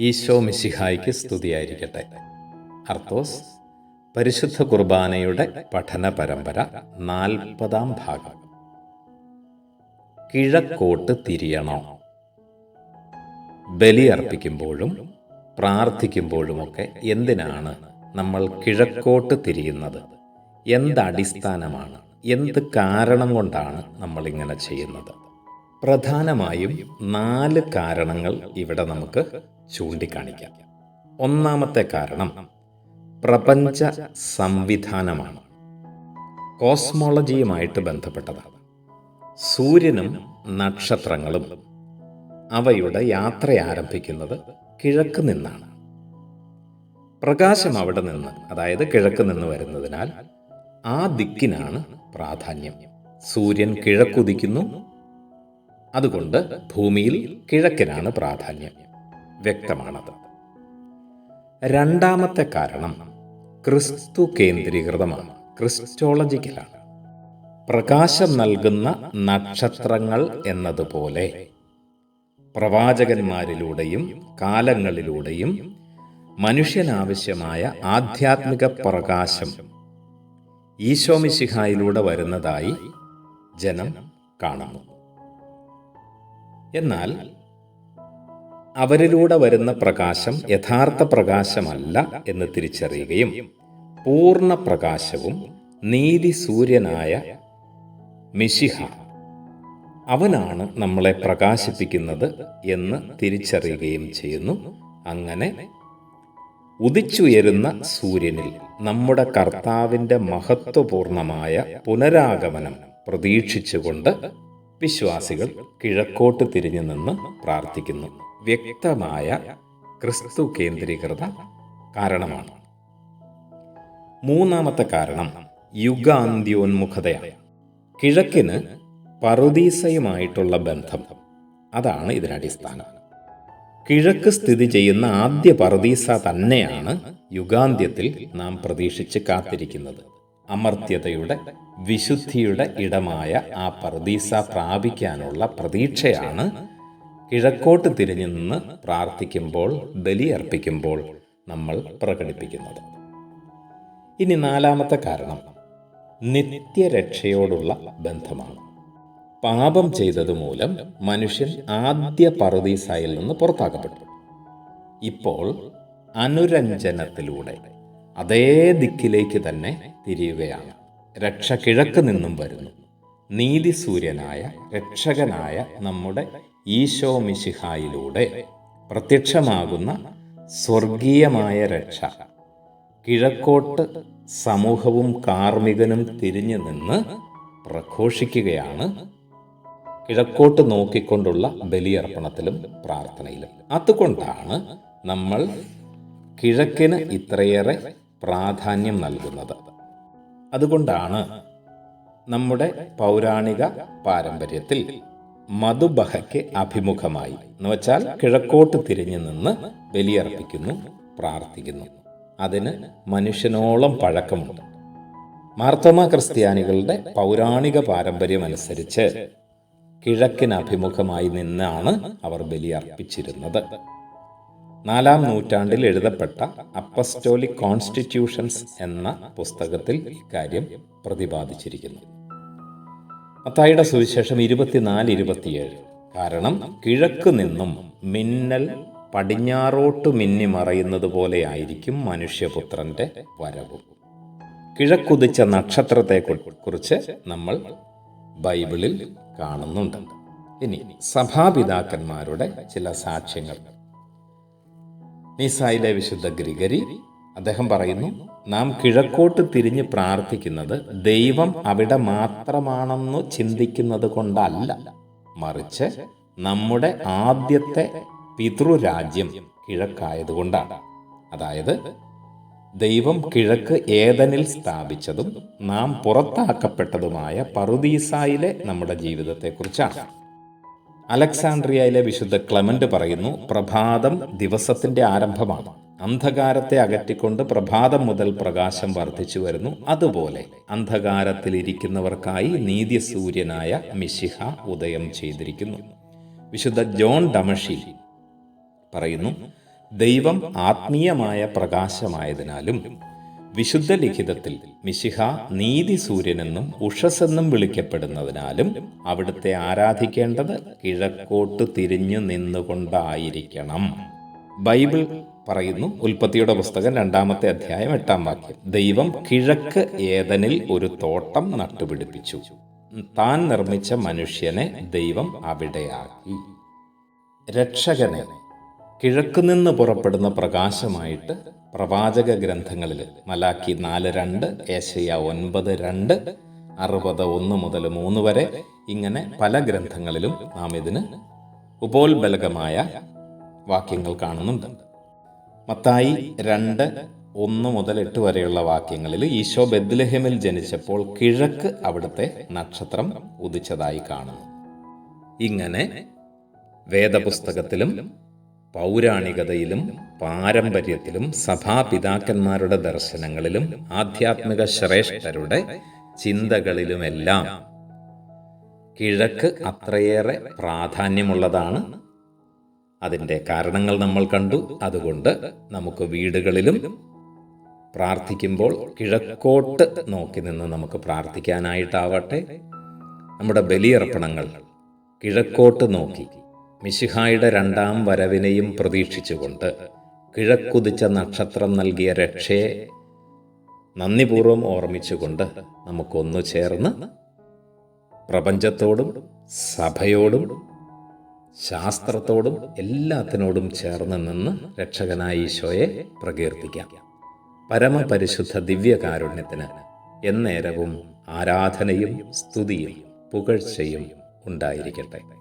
ഈശോ മിശിഹായ്ക്ക് സ്തുതിയായിരിക്കട്ടെ. അർത്തോസ് പരിശുദ്ധ കുർബാനയുടെ പഠന പരമ്പര നാൽപ്പതാം ഭാഗം. കിഴക്കോട്ട് തിരിയണോ. ബലി അർപ്പിക്കുമ്പോഴും പ്രാർത്ഥിക്കുമ്പോഴുമൊക്കെ എന്തിനാണ് നമ്മൾ കിഴക്കോട്ട് തിരിയുന്നത്? എന്തടിസ്ഥാനമാണ് എന്ത് കാരണം കൊണ്ടാണ് നമ്മളിങ്ങനെ ചെയ്യുന്നത്? പ്രധാനമായും നാല് കാരണങ്ങൾ ഇവിടെ നമുക്ക് ചൂണ്ടിക്കാണിക്കാം. ഒന്നാമത്തെ കാരണം പ്രപഞ്ച സംവിധാനമാണ്. കോസ്മോളജിയുമായിട്ട് ബന്ധപ്പെട്ടതാണ്. സൂര്യനും നക്ഷത്രങ്ങളും അവയുടെ യാത്ര ആരംഭിക്കുന്നത് കിഴക്ക് നിന്നാണ്. പ്രകാശം അവിടെ നിന്ന് അതായത് കിഴക്ക് നിന്ന് വരുന്നതിനാൽ ആ ദിക്കിനാണ് പ്രാധാന്യം. സൂര്യൻ കിഴക്കുദിക്കുന്നു. അതുകൊണ്ട് ഭൂമിയിൽ കിഴക്കിനാണ് പ്രാധാന്യം. വ്യക്തമാണത്. രണ്ടാമത്തെ കാരണം ക്രിസ്തു കേന്ദ്രീകൃതമാണ്. ക്രിസ്റ്റോളജിക്കലാണ്. പ്രകാശം നൽകുന്ന നക്ഷത്രങ്ങൾ എന്നതുപോലെ പ്രവാചകന്മാരിലൂടെയും കാലങ്ങളിലൂടെയും മനുഷ്യനാവശ്യമായ ആധ്യാത്മിക പ്രകാശം ഈശോമിശിഹായിലൂടെ വരുന്നതായി ജനം കാണുന്നു. എന്നാൽ അവരിലൂടെ വരുന്ന പ്രകാശം യഥാർത്ഥ പ്രകാശമല്ല എന്ന് തിരിച്ചറിയുകയും പൂർണ പ്രകാശവും നീതി സൂര്യനായ മിശിഹ അവനാണ് നമ്മളെ പ്രകാശിപ്പിക്കുന്നത് എന്ന് തിരിച്ചറിയുകയും ചെയ്യുന്നു. അങ്ങനെ ഉദിച്ചുയരുന്ന സൂര്യനിൽ നമ്മുടെ കർത്താവിന്റെ മഹത്വപൂർണമായ പുനരാഗമനം പ്രതീക്ഷിച്ചുകൊണ്ട് വിശ്വാസികൾ കിഴക്കോട്ട് തിരിഞ്ഞു നിന്ന് പ്രാർത്ഥിക്കുന്നു. വ്യക്തമായ ക്രിസ്തു കേന്ദ്രീകൃത കാരണമാണ്. മൂന്നാമത്തെ കാരണം യുഗാന്ത്യോന്മുഖതയാണ്. കിഴക്കിന് പറുദീസയുമായിട്ടുള്ള ബന്ധം. അതാണ് ഇതിനടിസ്ഥാനം കിഴക്ക് സ്ഥിതി ചെയ്യുന്ന ആദ്യ പറുദീസ തന്നെയാണ് യുഗാന്ത്യത്തിൽ നാം പ്രതീക്ഷിച്ച് കാത്തിരിക്കുന്നത്. അമർത്യതയുടെ വിശുദ്ധിയുടെ ഇടമായ ആ പറുദീസ പ്രാപിക്കാനുള്ള പ്രതീക്ഷയാണ് കിഴക്കോട്ട് തിരിഞ്ഞു നിന്ന് പ്രാർത്ഥിക്കുമ്പോൾ ബലിയർപ്പിക്കുമ്പോൾ നമ്മൾ പ്രകടിപ്പിക്കുന്നത്. ഇനി നാലാമത്തെ കാരണം. നിത്യരക്ഷയോടുള്ള ബന്ധമാണ്. പാപം ചെയ്തത് മൂലം മനുഷ്യൻ ആദ്യ പറുദീസായിൽ നിന്ന് പുറത്താക്കപ്പെട്ടു. ഇപ്പോൾ അനുരഞ്ജനത്തിലൂടെ അതേ ദിക്കിലേക്ക് തന്നെ തിരിയുകയാണ്. രക്ഷ കിഴക്ക് നിന്നും വരുന്നു. നീതി സൂര്യനായ രക്ഷകനായ നമ്മുടെ ഈശോ മിശിഹായിലൂടെ പ്രത്യക്ഷമാകുന്ന സ്വർഗീയമായ രക്ഷ. കിഴക്കോട്ട് സമൂഹവും കാർമ്മികനും തിരിഞ്ഞു നിന്ന് പ്രഘോഷിക്കുകയാണ്. കിഴക്കോട്ട് നോക്കിക്കൊണ്ടുള്ള ബലിയർപ്പണത്തിലും പ്രാർത്ഥനയിലും. അതുകൊണ്ടാണ് നമ്മൾ കിഴക്കിന് ഇത്രയേറെ പ്രാധാന്യം നൽകുന്നത്. അതുകൊണ്ടാണ് നമ്മുടെ പൗരാണിക പാരമ്പര്യത്തിൽ മധുബഹയ്ക്ക് അഭിമുഖമായി. എന്ന് വെച്ചാൽ കിഴക്കോട്ട് തിരിഞ്ഞു നിന്ന് ബലിയർപ്പിക്കുന്നു പ്രാർത്ഥിക്കുന്നു. അതിന് മനുഷ്യനോളം പഴക്കമുണ്ട്. മാർത്തോമ ക്രിസ്ത്യാനികളുടെ പൗരാണിക പാരമ്പര്യം അനുസരിച്ച് കിഴക്കിന് അഭിമുഖമായി നിന്നാണ് അവർ ബലിയർപ്പിച്ചിരുന്നത്. നാലാം നൂറ്റാണ്ടിൽ എഴുതപ്പെട്ട അപ്പസ്റ്റോലിക് കോൺസ്റ്റിറ്റ്യൂഷൻസ് എന്ന പുസ്തകത്തിൽ ഇക്കാര്യം പ്രതിപാദിച്ചിരിക്കുന്നു. മത്തായിയുടെ സുവിശേഷം ഇരുപത്തിനാല് ഇരുപത്തിയേഴ്. കാരണം കിഴക്ക് നിന്നും മിന്നൽ പടിഞ്ഞാറോട്ട് മിന്നി മറയുന്നത് പോലെ ആയിരിക്കും മനുഷ്യപുത്രന്റെ വരവ്. കിഴക്കുതിച്ച നക്ഷത്രത്തെ കുറിച്ച് നമ്മൾ ബൈബിളിൽ കാണുന്നുണ്ട്. ഇനി സഭാപിതാക്കന്മാരുടെ ചില സാക്ഷ്യങ്ങൾ. നിസായിലെ വിശുദ്ധ ഗ്രിഗരി അദ്ദേഹം പറയുന്നു നാം കിഴക്കോട്ട് തിരിഞ്ഞ് പ്രാർത്ഥിക്കുന്നത് ദൈവം അവിടെ മാത്രമാണെന്ന് ചിന്തിക്കുന്നത് കൊണ്ടല്ല. മറിച്ച് നമ്മുടെ ആദ്യത്തെ പിതൃരാജ്യം കിഴക്കായതുകൊണ്ടാണ് അതായത് ദൈവം കിഴക്ക് ഏതനിൽ സ്ഥാപിച്ചതും നാം പുറത്താക്കപ്പെട്ടതുമായ പറുദീസായിലെ നമ്മുടെ ജീവിതത്തെക്കുറിച്ചാണ്. അലക്സാണ്ട്രിയയിലെ വിശുദ്ധ ക്ലമന്റ് പറയുന്നു പ്രഭാതം ദിവസത്തിന്റെ ആരംഭമാണ്. അന്ധകാരത്തെ അകറ്റിക്കൊണ്ട് പ്രഭാതം മുതൽ പ്രകാശം വർദ്ധിച്ചു വരുന്നു. അതുപോലെ അന്ധകാരത്തിലിരിക്കുന്നവർക്കായി നീതിസൂര്യനായ മിശിഹ ഉദയം ചെയ്തിരിക്കുന്നു. വിശുദ്ധ ജോൺ ഡമഷി പറയുന്നു ദൈവം ആത്മീയമായ പ്രകാശമായതിനാലും വിശുദ്ധ ലിഖിതത്തിൽ മിശിഹ നീതി സൂര്യനെന്നും ഉഷസെന്നും വിളിക്കപ്പെടുന്നതിനാലും അവിടുത്തെ ആരാധിക്കേണ്ടത് കിഴക്കോട്ട് തിരിഞ്ഞു നിന്നുകൊണ്ടായിരിക്കണം. ബൈബിൾ പറയുന്നു. ഉൽപ്പത്തിയുടെ പുസ്തകം രണ്ടാമത്തെ അധ്യായം എട്ടാം വാക്യം. ദൈവം കിഴക്ക് ഏതനിൽ ഒരു തോട്ടം നട്ടുപിടിപ്പിച്ചു. താൻ നിർമ്മിച്ച മനുഷ്യനെ ദൈവം അവിടെയാക്കി. രക്ഷകനെ കിഴക്ക് നിന്ന് പുറപ്പെടുന്ന പ്രകാശമായിട്ട് പ്രവാചക ഗ്രന്ഥങ്ങളിൽ മലാക്കി നാല് രണ്ട് ഏശയ ഒൻപത് രണ്ട് അറുപത് ഒന്ന് മുതൽ മൂന്ന് വരെ ഇങ്ങനെ പല ഗ്രന്ഥങ്ങളിലും നാം ഇതിന് ഉപോത്ബലകമായ വാക്യങ്ങൾ കാണുന്നുണ്ട്. മത്തായി രണ്ട് ഒന്ന് മുതൽ എട്ട് വരെയുള്ള വാക്യങ്ങളിൽ ഈശോ ബദ്ലഹേമിൽ ജനിച്ചപ്പോൾ കിഴക്ക് അവിടുത്തെ നക്ഷത്രം ഉദിച്ചതായി കാണുന്നു. ഇങ്ങനെ വേദപുസ്തകത്തിലും പൗരാണികതയിലും പാരമ്പര്യത്തിലും സഭാപിതാക്കന്മാരുടെ ദർശനങ്ങളിലും ആധ്യാത്മിക ശ്രേഷ്ഠരുടെ ചിന്തകളിലുമെല്ലാം കിഴക്ക് അത്രയേറെ പ്രാധാന്യമുള്ളതാണ് അതിന്റെ കാരണങ്ങൾ നമ്മൾ കണ്ടു. അതുകൊണ്ട് നമുക്ക് വീടുകളിലും പ്രാർത്ഥിക്കുമ്പോൾ കിഴക്കോട്ട് നോക്കി നിന്ന് നമുക്ക് പ്രാർത്ഥിക്കാനായിട്ടാവട്ടെ. നമ്മുടെ ബലിയർപ്പണങ്ങൾ കിഴക്കോട്ട് നോക്കി മിശിഹായുടെ രണ്ടാം വരവിനെയും പ്രതീക്ഷിച്ചുകൊണ്ട് കിഴക്കുതിച്ച നക്ഷത്രം നൽകിയ രക്ഷയെ നന്ദിപൂർവം ഓർമ്മിച്ചുകൊണ്ട് നമുക്കൊന്നു ചേർന്ന് പ്രപഞ്ചത്തോടും സഭയോടും ശാസ്ത്രത്തോടും എല്ലാത്തിനോടും ചേർന്ന് നിന്ന് രക്ഷകനായ ഈശോയെ പ്രകീർത്തിക്കാം. പരമപരിശുദ്ധ ദിവ്യകാരുണ്യത്തിന് എന്നേരവും ആരാധനയും സ്തുതിയും പുകഴ്ചയും ഉണ്ടായിരിക്കട്ടെ.